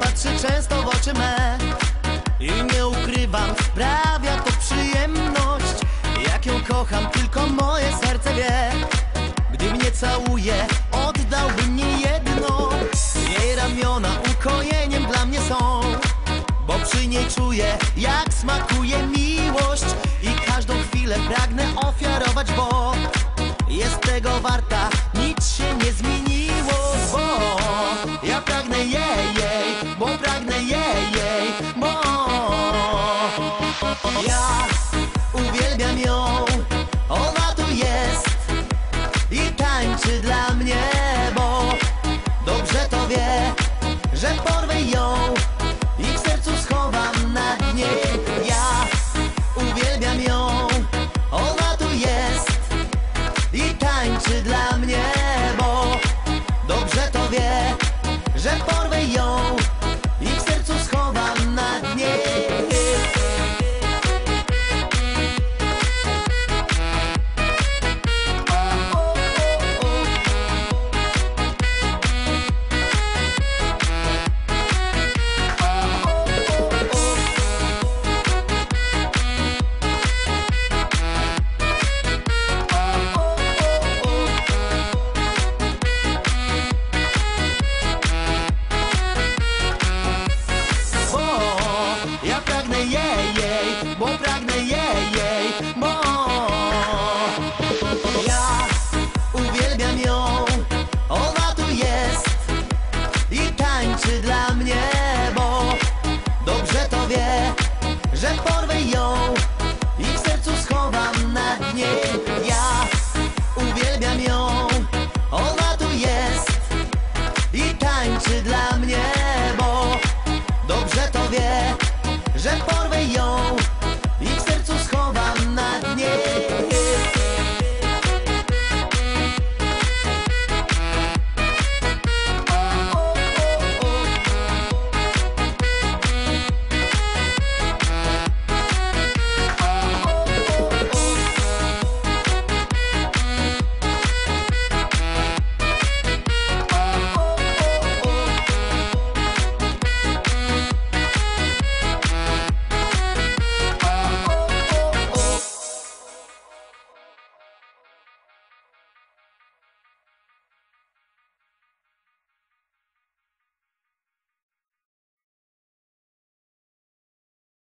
patrzy często w oczy me I nie ukrywam, sprawia to przyjemność. Jak ją kocham, tylko moje serce wie. Gdy mnie całuje, oddałbym nie jedno. Jej ramiona ukojeniem dla mnie są Bo przy niej czuję, jak smakuje miłość ja uwielbiam ją, ona Bo ja pragnę jej,